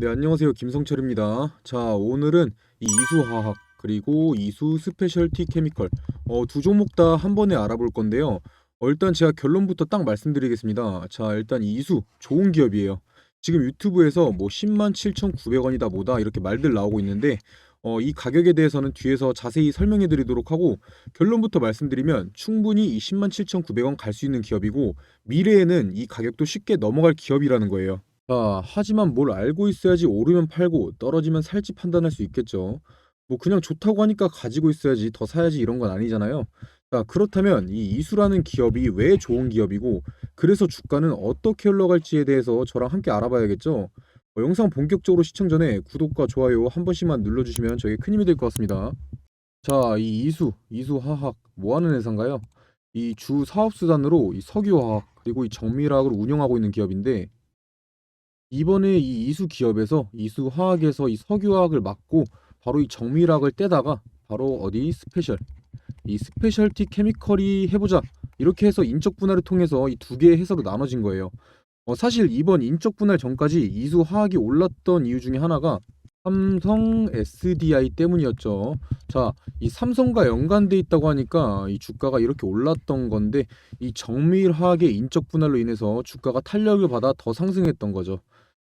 네, 안녕하세요. 김성철입니다. 자, 오늘은 이 이수화학 그리고 이수 스페셜티 케미컬 어, 두 종목 다 한 번에 알아볼 건데요. 어, 일단 제가 결론부터 딱 말씀드리겠습니다. 자, 일단 이 이수 좋은 기업이에요. 지금 유튜브에서 뭐 10만 7,900원이다 뭐다 이렇게 말들 나오고 있는데 어, 이 가격에 대해서는 뒤에서 자세히 설명해 드리도록 하고 결론부터 말씀드리면 충분히 이 10만 7,900원 갈 수 있는 기업이고 미래에는 이 가격도 쉽게 넘어갈 기업이라는 거예요. 자, 하지만 뭘 알고 있어야지 오르면 팔고 떨어지면 살지 판단할 수 있겠죠. 뭐 그냥 좋다고 하니까 가지고 있어야지 더 사야지 이런 건 아니잖아요. 자, 그렇다면 이 이수라는 기업이 왜 좋은 기업이고 그래서 주가는 어떻게 흘러갈지에 대해서 저랑 함께 알아봐야겠죠. 어, 영상 본격적으로 시청 전에 구독과 좋아요 한 번씩만 눌러주시면 저에게 큰 힘이 될 것 같습니다. 자, 이 이수, 이수화학 뭐 하는 회사인가요? 이 주 사업 수단으로 이 석유화학 그리고 이 정밀화학을 운영하고 있는 기업인데 이번에 이 이수 기업에서 이수 화학에서 이 석유화학을 맡고 바로 이 정밀화학을 떼다가 바로 어디 스페셜 이 스페셜티 케미컬이 해보자 이렇게 해서 인적 분할을 통해서 이 두 개의 회사로 나눠진 거예요. 어, 사실 이번 인적 분할 전까지 이수 화학이 올랐던 이유 중에 하나가 삼성 SDI 때문이었죠. 자, 이 삼성과 연관돼 있다고 하니까 이 주가가 이렇게 올랐던 건데 이 정밀화학의 인적 분할로 인해서 주가가 탄력을 받아 더 상승했던 거죠.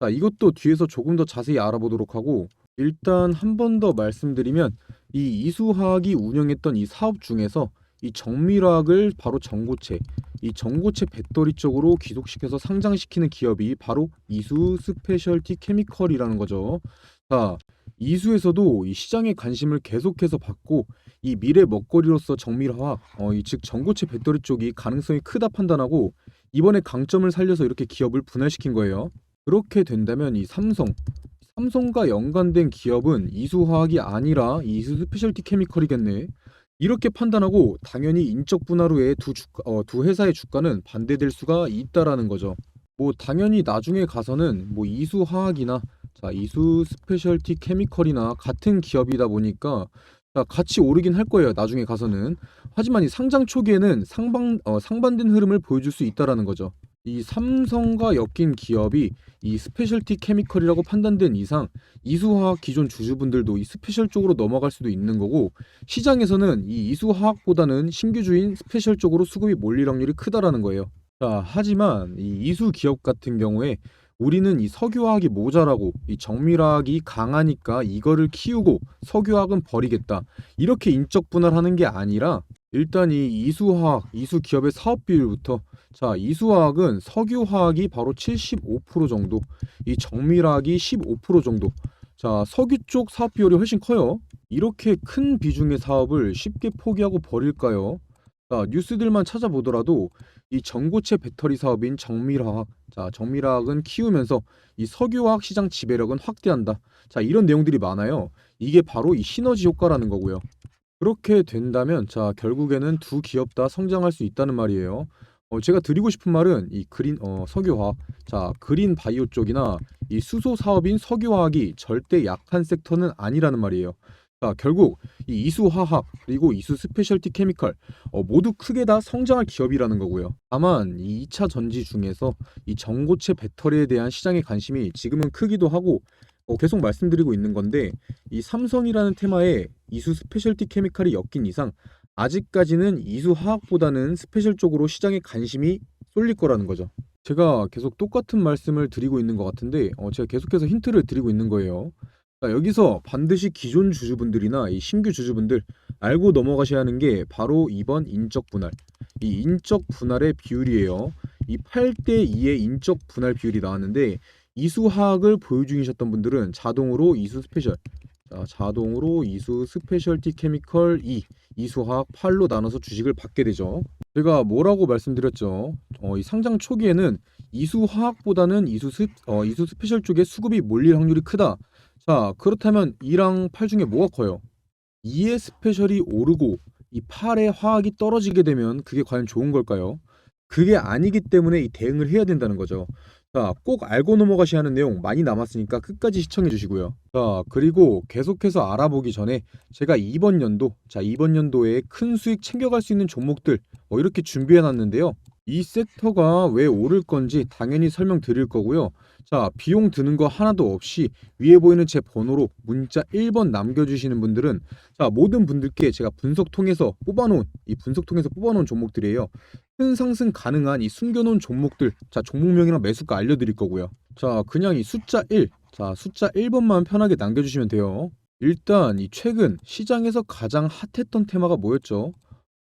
자, 이것도 뒤에서 조금 더 자세히 알아보도록 하고 일단 한 번 더 말씀드리면 이 이수화학이 운영했던 이 사업 중에서 이 정밀화학을 바로 전고체, 이 전고체 배터리 쪽으로 귀속시켜서 상장시키는 기업이 바로 이수 스페셜티 케미컬이라는 거죠. 자, 이수에서도 이 시장의 관심을 계속해서 받고 이 미래 먹거리로서 정밀화학, 어, 이즉 전고체 배터리 쪽이 가능성이 크다 판단하고 이번에 강점을 살려서 이렇게 기업을 분할시킨 거예요. 그렇게 된다면 이 삼성, 삼성과 연관된 기업은 이수화학이 아니라 이수 스페셜티 케미컬이겠네. 이렇게 판단하고 당연히 인적 분할 후에 두, 주가, 어, 두 회사의 주가는 반대될 수가 있다라는 거죠. 뭐 당연히 나중에 가서는 뭐 이수화학이나 자 이수 스페셜티 케미컬이나 같은 기업이다 보니까 자, 같이 오르긴 할 거예요. 나중에 가서는. 하지만 이 상장 초기에는 상방 어, 상반된 흐름을 보여줄 수 있다라는 거죠. 이 삼성과 엮인 기업이 이 스페셜티 케미컬이라고 판단된 이상 이수화학 기존 주주분들도 이 스페셜 쪽으로 넘어갈 수도 있는 거고 시장에서는 이 이수화학보다는 신규주인 스페셜 쪽으로 수급이 몰릴 확률이 크다라는 거예요. 자, 하지만 이 이수 기업 같은 경우에 우리는 이 석유화학이 모자라고 이 정밀화학이 강하니까 이거를 키우고 석유화학은 버리겠다. 이렇게 인적 분할하는 게 아니라 일단 이 이수화학, 이수 기업의 사업 비율부터 자, 이수화학은 석유화학이 바로 75% 정도, 이 정밀화학이 15% 정도. 자, 석유 쪽 사업 비율이 훨씬 커요. 이렇게 큰 비중의 사업을 쉽게 포기하고 버릴까요? 자, 뉴스들만 찾아보더라도 이 전고체 배터리 사업인 정밀화학, 자, 정밀화학은 키우면서 이 석유화학 시장 지배력은 확대한다. 자, 이런 내용들이 많아요. 이게 바로 이 시너지 효과라는 거고요. 그렇게 된다면 자, 결국에는 두 기업 다 성장할 수 있다는 말이에요. 어, 제가 드리고 싶은 말은 이 그린 어, 석유화학, 자 그린 바이오 쪽이나 이 수소 사업인 석유화학이 절대 약한 섹터는 아니라는 말이에요. 자 결국 이 이수화학 그리고 이수 스페셜티 케미컬 어, 모두 크게 다 성장할 기업이라는 거고요. 다만 이 2차 전지 중에서 이 전고체 배터리에 대한 시장의 관심이 지금은 크기도 하고 어, 계속 말씀드리고 있는 건데 이 삼성이라는 테마에 이수 스페셜티 케미칼이 엮인 이상 아직까지는 이수화학보다는 스페셜 쪽으로 시장에 관심이 쏠릴 거라는 거죠. 제가 계속 똑같은 말씀을 드리고 있는 것 같은데 어, 제가 계속해서 힌트를 드리고 있는 거예요. 자, 여기서 반드시 기존 주주분들이나 이 신규 주주분들 알고 넘어가셔야 하는 게 바로 이번 인적 분할. 이 인적 분할의 비율이에요. 이 8대 2의 인적 분할 비율이 나왔는데 이수화학을 보유 중이셨던 분들은 자동으로 이수 스페셜 자, 자동으로 이수 스페셜티 케미컬 2, 이수화학 8로 나눠서 주식을 받게 되죠. 제가 뭐라고 말씀드렸죠? 어, 이 상장 초기에는 이수화학보다는 이수 스, 어, 이수 스페셜 쪽에 수급이 몰릴 확률이 크다. 자, 그렇다면 2랑 8 중에 뭐가 커요? 2의 스페셜이 오르고 이 8의 화학이 떨어지게 되면 그게 과연 좋은 걸까요? 그게 아니기 때문에 이 대응을 해야 된다는 거죠. 자, 꼭 알고 넘어가셔야 하는 내용 많이 남았으니까 끝까지 시청해 주시고요. 자, 그리고 계속해서 알아보기 전에 제가 이번 연도, 자, 이번 연도에 큰 수익 챙겨갈 수 있는 종목들 뭐 이렇게 준비해 놨는데요. 이 섹터가 왜 오를 건지 당연히 설명드릴 거고요. 자, 비용 드는 거 하나도 없이 위에 보이는 제 번호로 문자 1번 남겨주시는 분들은 자, 모든 분들께 제가 분석 통해서 뽑아놓은 이 분석 통해서 뽑아놓은 종목들이에요. 큰 상승 가능한 이 숨겨놓은 종목들, 자, 종목명이랑 매수가 알려드릴 거고요. 자, 그냥 이 숫자 1, 자, 숫자 1번만 편하게 남겨주시면 돼요. 일단 이 최근 시장에서 가장 핫했던 테마가 뭐였죠?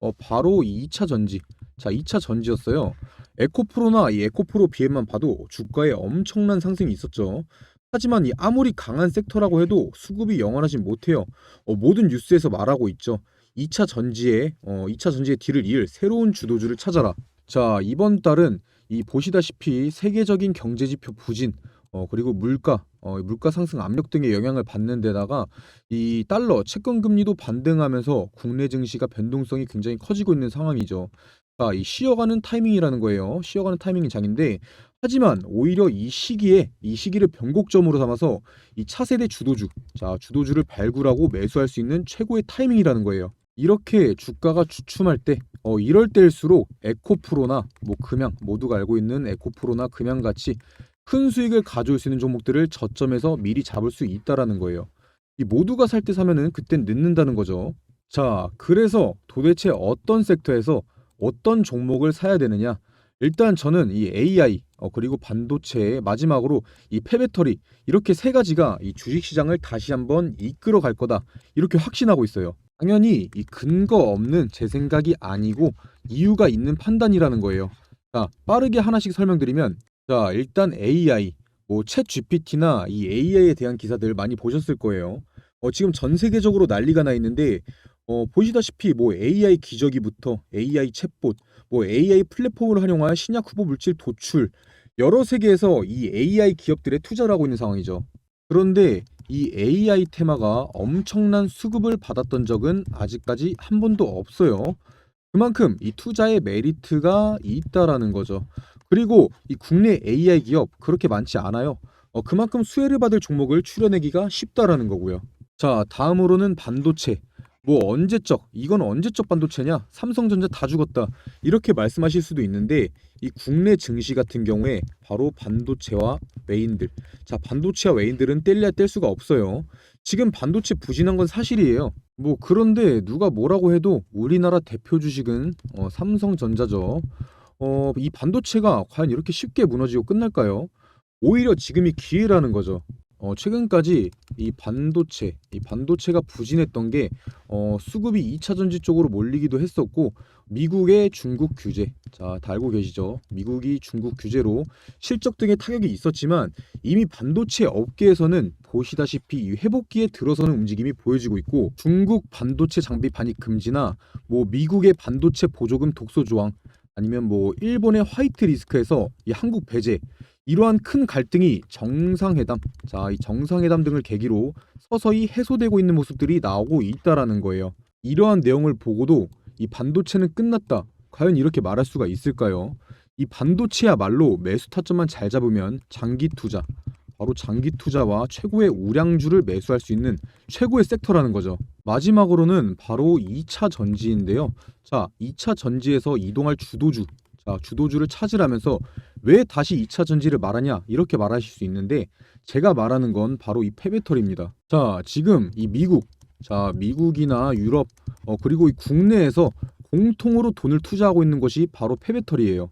어, 바로 이 2차 전지. 자, 2차 전지였어요. 에코프로나 이 에코프로 비해만 봐도 주가에 엄청난 상승이 있었죠. 하지만 이 아무리 강한 섹터라고 해도 수급이 영원하진 못해요. 어, 모든 뉴스에서 말하고 있죠. 2차 전지에 어, 2차 전지의 뒤를 이을 새로운 주도주를 찾아라. 자, 이번 달은 이 보시다시피 세계적인 경제 지표 부진 어, 그리고 물가 어, 물가 상승 압력 등의 영향을 받는 데다가 이 달러 채권 금리도 반등하면서 국내 증시가 변동성이 굉장히 커지고 있는 상황이죠. 자, 이 쉬어가는 타이밍이라는 거예요. 쉬어가는 타이밍이 장인데 하지만 오히려 이 시기에 이 시기를 변곡점으로 삼아서 이 차세대 주도주, 자 주도주를 발굴하고 매수할 수 있는 최고의 타이밍이라는 거예요. 이렇게 주가가 주춤할 때, 어 이럴 때일수록 에코프로나 뭐 금양 모두가 알고 있는 에코프로나 금양 같이 큰 수익을 가져올 수 있는 종목들을 저점에서 미리 잡을 수 있다라는 거예요. 이 모두가 살 때 사면은 그땐 늦는다는 거죠. 자, 그래서 도대체 어떤 섹터에서 어떤 종목을 사야 되느냐? 일단 저는 이 AI 어, 그리고 반도체 마지막으로 이 폐배터리 이렇게 세 가지가 이 주식 시장을 다시 한번 이끌어 갈 거다 이렇게 확신하고 있어요. 당연히 이 근거 없는 제 생각이 아니고 이유가 있는 판단이라는 거예요. 자, 빠르게 하나씩 설명드리면 자, 일단 AI 뭐챗 GPT나 이 AI에 대한 기사들 많이 보셨을 거예요. 어, 지금 전 세계적으로 난리가 나 있는데 어, 보시다시피 뭐 AI 기저귀부터 AI 챗봇, 뭐 AI 플랫폼을 활용한 신약 후보 물질 도출 여러 세계에서 이 AI 기업들에 투자를 하고 있는 상황이죠. 그런데 이 AI 테마가 엄청난 수급을 받았던 적은 아직까지 한 번도 없어요. 그만큼 이 투자의 메리트가 있다라는 거죠. 그리고 이 국내 AI 기업 그렇게 많지 않아요. 어, 그만큼 수혜를 받을 종목을 추려내기가 쉽다라는 거고요. 자, 다음으로는 반도체. 뭐 언제적 이건 언제적 반도체냐? 삼성전자 다 죽었다. 이렇게 말씀하실 수도 있는데 이 국내 증시 같은 경우에 바로 반도체와 외인들. 자 반도체와 외인들은 뗄래야 뗄 수가 없어요. 지금 반도체 부진한 건 사실이에요. 뭐 그런데 누가 뭐라고 해도 우리나라 대표 주식은 어, 삼성전자죠. 어, 이 반도체가 과연 이렇게 쉽게 무너지고 끝날까요? 오히려 지금이 기회라는 거죠 어, 최근까지 이 반도체, 이 반도체가 부진했던 게 어, 수급이 2차 전지 쪽으로 몰리기도 했었고 미국의 중국 규제, 자, 다 알고 계시죠? 미국이 중국 규제로 실적 등의 타격이 있었지만 이미 반도체 업계에서는 보시다시피 이 회복기에 들어서는 움직임이 보여지고 있고 중국 반도체 장비 반입 금지나 뭐 미국의 반도체 보조금 독소 조항 아니면 뭐 일본의 화이트 리스크에서 이 한국 배제 이러한 큰 갈등이 정상회담, 자, 이 정상회담 등을 계기로 서서히 해소되고 있는 모습들이 나오고 있다라는 거예요. 이러한 내용을 보고도 이 반도체는 끝났다. 과연 이렇게 말할 수가 있을까요? 이 반도체야말로 매수 타점만 잘 잡으면 장기 투자, 바로 장기 투자와 최고의 우량주를 매수할 수 있는 최고의 섹터라는 거죠. 마지막으로는 바로 2차 전지인데요. 자, 2차 전지에서 이동할 주도주, 자, 주도주를 찾으라면서 왜 다시 2차 전지를 말하냐 이렇게 말하실 수 있는데 제가 말하는 건 바로 이 폐배터리입니다. 자, 지금 이 미국, 자, 미국이나 유럽, 어, 그리고 이 국내에서 공통으로 돈을 투자하고 있는 것이 바로 폐배터리예요.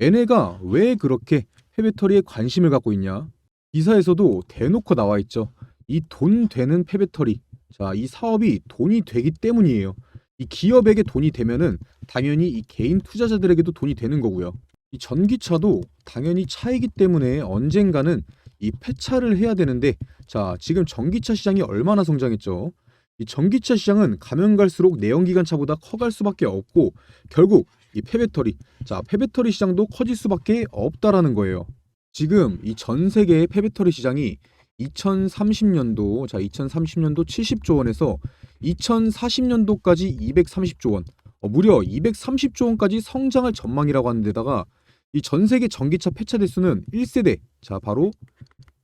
얘네가 왜 그렇게 폐배터리에 관심을 갖고 있냐? 기사에서도 대놓고 나와 있죠. 이 돈 되는 폐배터리. 자, 이 사업이 돈이 되기 때문이에요. 이 기업에게 돈이 되면은 당연히 이 개인 투자자들에게도 돈이 되는 거고요. 이 전기차도 당연히 차이기 때문에 언젠가는 이 폐차를 해야 되는데 자, 지금 전기차 시장이 얼마나 성장했죠? 이 전기차 시장은 가면 갈수록 내연기관차보다 커갈 수밖에 없고 결국 이 폐배터리, 자, 폐배터리 시장도 커질 수밖에 없다라는 거예요. 지금 이 전 세계의 폐배터리 시장이 2030년도, 자, 2030년도 70조 원에서 2040년도까지 230조 원, 어, 무려 230조 원까지 성장할 전망이라고 하는 데다가 이 전 세계 전기차 폐차 대수는 1세대, 자, 바로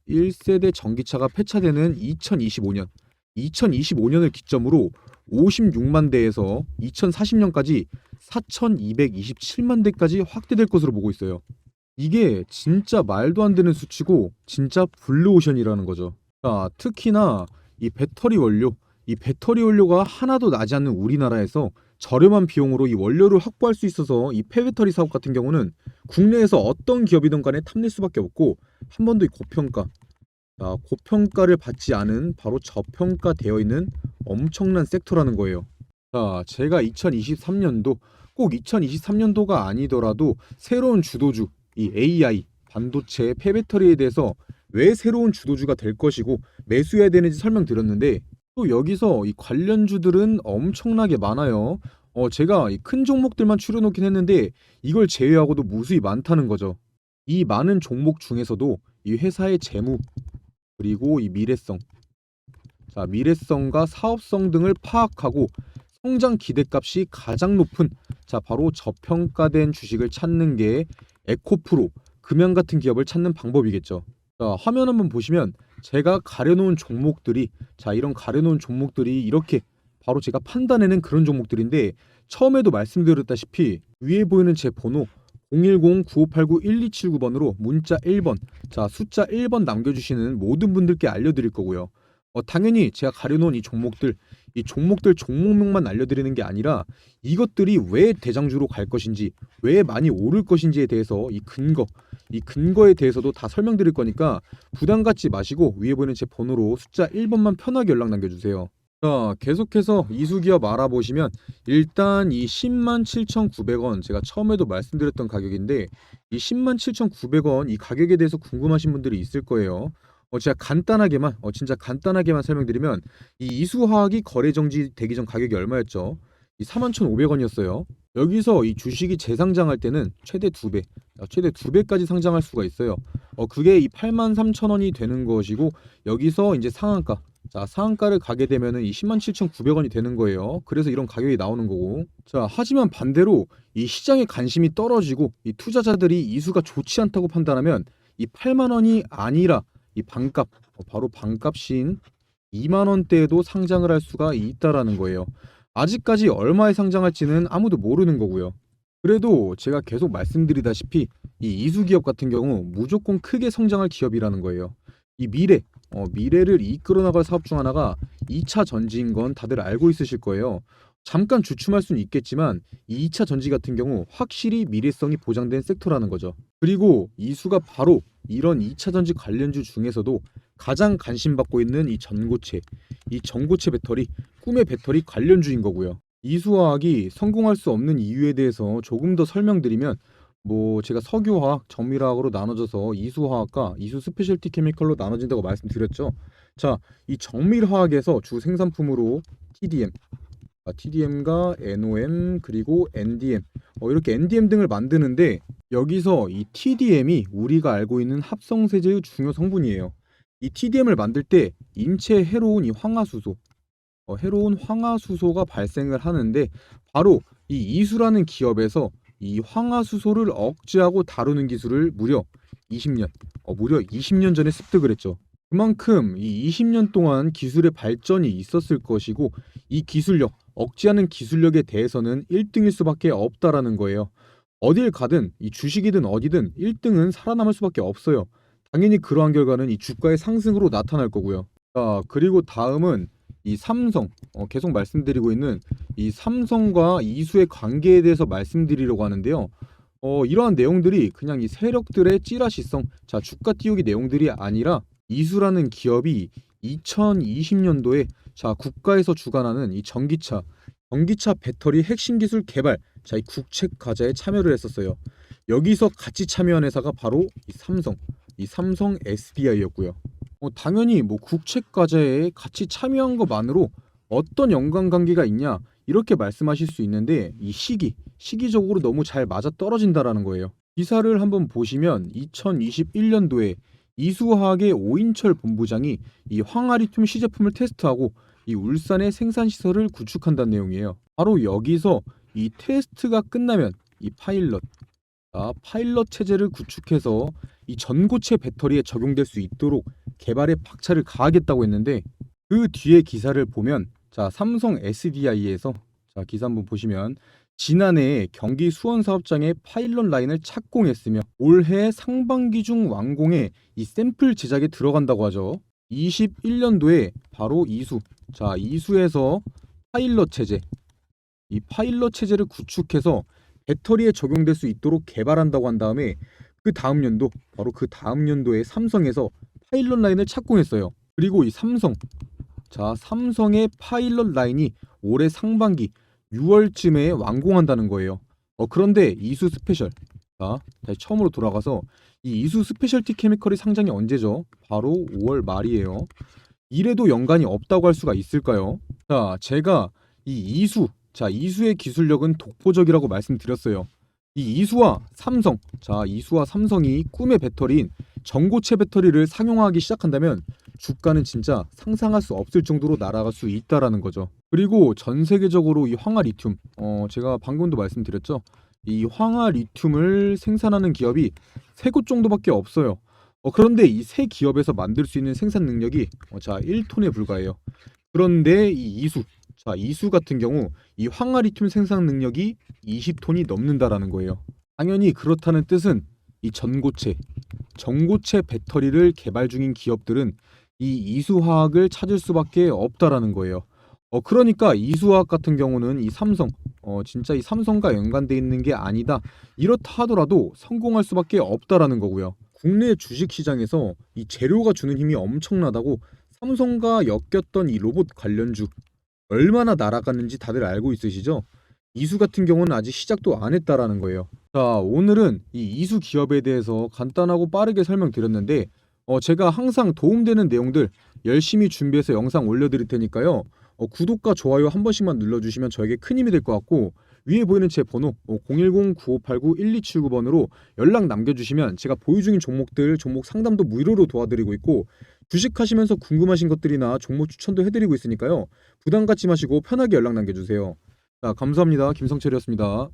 1세대 전기차가 폐차되는 2025년, 2025년을 기점으로 56만 대에서 2040년까지 4227만 대까지 확대될 것으로 보고 있어요. 이게 진짜 말도 안 되는 수치고 진짜 블루오션이라는 거죠. 자, 특히나 이 배터리 원료, 이 배터리 원료가 하나도 나지 않는 우리나라에서 저렴한 비용으로 이 원료를 확보할 수 있어서 이 폐배터리 사업 같은 경우는 국내에서 어떤 기업이든 간에 탐낼 수밖에 없고 한 번도 이 고평가, 자, 고평가를 받지 않은 바로 저평가되어 있는 엄청난 섹터라는 거예요. 자, 제가 2023년도 꼭 2023년도가 아니더라도 새로운 주도주, 이 AI, 반도체, 폐배터리에 대해서 왜 새로운 주도주가 될 것이고 매수해야 되는지 설명드렸는데 또 여기서 이 관련주들은 엄청나게 많아요. 어, 제가 이큰 종목들만 추려놓긴 했는데 이걸 제외하고도 무수히 많다는 거죠. 이 많은 종목 중에서도 이 회사의 재무 그리고 이 미래성, 자 미래성과 사업성 등을 파악하고 성장 기대값이 가장 높은 자 바로 저평가된 주식을 찾는 게 에코프로 금양 같은 기업을 찾는 방법이겠죠. 자 화면 한번 보시면 제가 가려놓은 종목들이 자 이런 가려놓은 종목들이 이렇게 바로 제가 판단해낸 그런 종목들인데 처음에도 말씀드렸다시피 위에 보이는 제 번호 010-9589-1279번으로 문자 1번 자 숫자 1번 남겨주시는 모든 분들께 알려드릴 거고요. 어, 당연히 제가 가려놓은 이 종목들 이 종목들 종목명만 알려드리는 게 아니라 이것들이 왜 대장주로 갈 것인지 왜 많이 오를 것인지에 대해서 이 근거 이 근거에 대해서도 다 설명드릴 거니까 부담 갖지 마시고 위에 보이는 제 번호로 숫자 1번만 편하게 연락 남겨주세요. 자 계속해서 이수기업 알아보시면 일단 이 10만 7,900원 제가 처음에도 말씀드렸던 가격인데 이 10만 7,900원 이 가격에 대해서 궁금하신 분들이 있을 거예요. 어 제가 간단하게만 어 진짜 간단하게만 설명드리면 이 이수화학이 거래 정지 되기 전 가격이 얼마였죠? 이 41,500원이었어요. 여기서 이 주식이 재상장할 때는 최대 2배, 최대 2배까지 상장할 수가 있어요. 어 그게 이 83,000원이 되는 것이고 여기서 이제 상한가 자, 상한가를 가게 되면은 이 107,900원이 되는 거예요. 그래서 이런 가격이 나오는 거고. 자, 하지만 반대로 이 시장의 관심이 떨어지고 이 투자자들이 이수가 좋지 않다고 판단하면 이 8만 원이 아니라 이 반값, 어, 바로 반값인 2만 원대에도 상장을 할 수가 있다라는 거예요. 아직까지 얼마에 상장할지는 아무도 모르는 거고요. 그래도 제가 계속 말씀드리다시피 이 이수 기업 같은 경우 무조건 크게 성장할 기업이라는 거예요. 이 미래, 어, 미래를 이끌어 나갈 사업 중 하나가 2차 전지인 건 다들 알고 있으실 거예요. 잠깐 주춤할 수는 있겠지만 이 2차 전지 같은 경우 확실히 미래성이 보장된 섹터라는 거죠. 그리고 이수가 바로 이런 2차 전지 관련주 중에서도 가장 관심받고 있는 이 전고체, 이 전고체 배터리, 꿈의 배터리 관련주인 거고요. 이수화학이 성공할 수 없는 이유에 대해서 조금 더 설명드리면 뭐 제가 석유화학, 정밀화학으로 나눠져서 이수화학과 이수 스페셜티 케미컬로 나눠진다고 말씀드렸죠. 자, 이 정밀화학에서 주 생산품으로 TDM, 아, TDM과 NOM 그리고 NDM 어, 이렇게 NDM 등을 만드는데 여기서 이 TDM이 우리가 알고 있는 합성세제의 중요 성분이에요. 이 TDM을 만들 때 인체에 해로운 이 황화수소, 어, 해로운 황화수소가 발생을 하는데 바로 이 이수라는 기업에서 이 황화수소를 억제하고 다루는 기술을 무려 20년, 어, 무려 20년 전에 습득을 했죠. 그만큼 이 20년 동안 기술의 발전이 있었을 것이고 이 기술력, 억제하는 기술력에 대해서는 1등일 수밖에 없다라는 거예요. 어딜 가든 이 주식이든 어디든 1등은 살아남을 수밖에 없어요. 당연히 그러한 결과는 이 주가의 상승으로 나타날 거고요. 자, 그리고 다음은 이 삼성, 어, 계속 말씀드리고 있는 이 삼성과 이수의 관계에 대해서 말씀드리려고 하는데요. 어, 이러한 내용들이 그냥 이 세력들의 찌라시성, 자, 주가 띄우기 내용들이 아니라 이수라는 기업이 2020년도에 자, 국가에서 주관하는 이 전기차, 전기차 배터리 핵심 기술 개발, 자, 이 국책 과제에 참여를 했었어요. 여기서 같이 참여한 회사가 바로 이 삼성, 이 삼성 SDI였고요. 어, 당연히 뭐 국책 과제에 같이 참여한 것만으로 어떤 연관 관계가 있냐 이렇게 말씀하실 수 있는데 이 시기 시기적으로 너무 잘 맞아 떨어진다라는 거예요. 기사를 한번 보시면 2021년도에 이수화학의 오인철 본부장이 이 황화리튬 시제품을 테스트하고 이 울산의 생산 시설을 구축한다는 내용이에요. 바로 여기서 이 테스트가 끝나면 이 파일럿 자, 파일럿 체제를 구축해서 이 전고체 배터리에 적용될 수 있도록 개발에 박차를 가하겠다고 했는데 그 뒤에 기사를 보면 자, 삼성 SDI에서 자, 기사 한번 보시면 지난해 경기 수원 사업장에 파일럿 라인을 착공했으며 올해 상반기 중 완공해 이 샘플 제작에 들어간다고 하죠. 21년도에 바로 이수. 자, 이수에서 파일럿 체제. 이 파일럿 체제를 구축해서 배터리에 적용될 수 있도록 개발한다고 한 다음에 그 다음 연도 바로 그 다음 연도에 삼성에서 파일럿 라인을 착공했어요. 그리고 이 삼성 자 삼성의 파일럿 라인이 올해 상반기 6월쯤에 완공한다는 거예요. 어 그런데 이수 스페셜 자 다시 처음으로 돌아가서 이 이수 스페셜티 케미컬이 상장이 언제죠? 바로 5월 말이에요. 이래도 연관이 없다고 할 수가 있을까요? 자 제가 이 이수 자 이수의 기술력은 독보적이라고 말씀드렸어요. 이 이수와 삼성 자 이수와 삼성이 꿈의 배터리인 전고체 배터리를 상용화하기 시작한다면 주가는 진짜 상상할 수 없을 정도로 날아갈 수 있다라는 거죠. 그리고 전 세계적으로 이 황화 리튬 어 제가 방금도 말씀드렸죠. 이 황화 리튬을 생산하는 기업이 세 곳 정도밖에 없어요. 어 그런데 이 세 기업에서 만들 수 있는 생산 능력이 어, 자 1톤에 불과해요. 그런데 이 이수 자 이수 같은 경우 이 황화 리튬 생산 능력이 20톤이 넘는다라는 거예요. 당연히 그렇다는 뜻은 이 전고체, 전고체 배터리를 개발 중인 기업들은 이 이수화학을 찾을 수밖에 없다라는 거예요. 어 그러니까 이수화학 같은 경우는 이 삼성, 어 진짜 이 삼성과 연관돼 있는 게 아니다. 이렇다 하더라도 성공할 수밖에 없다라는 거고요. 국내 주식 시장에서 이 재료가 주는 힘이 엄청나다고 삼성과 엮였던 이 로봇 관련주 얼마나 날아갔는지 다들 알고 있으시죠? 이수 같은 경우는 아직 시작도 안 했다라는 거예요. 자, 오늘은 이 이수 기업에 대해서 간단하고 빠르게 설명드렸는데 어, 제가 항상 도움되는 내용들 열심히 준비해서 영상 올려드릴 테니까요. 어, 구독과 좋아요 한 번씩만 눌러주시면 저에게 큰 힘이 될 것 같고 위에 보이는 제 번호 어, 010-9589-1279번으로 연락 남겨주시면 제가 보유 중인 종목들 종목 상담도 무료로 도와드리고 있고 주식하시면서 궁금하신 것들이나 종목 추천도 해드리고 있으니까요. 부담 갖지 마시고 편하게 연락 남겨주세요. 자, 감사합니다. 김성철이었습니다.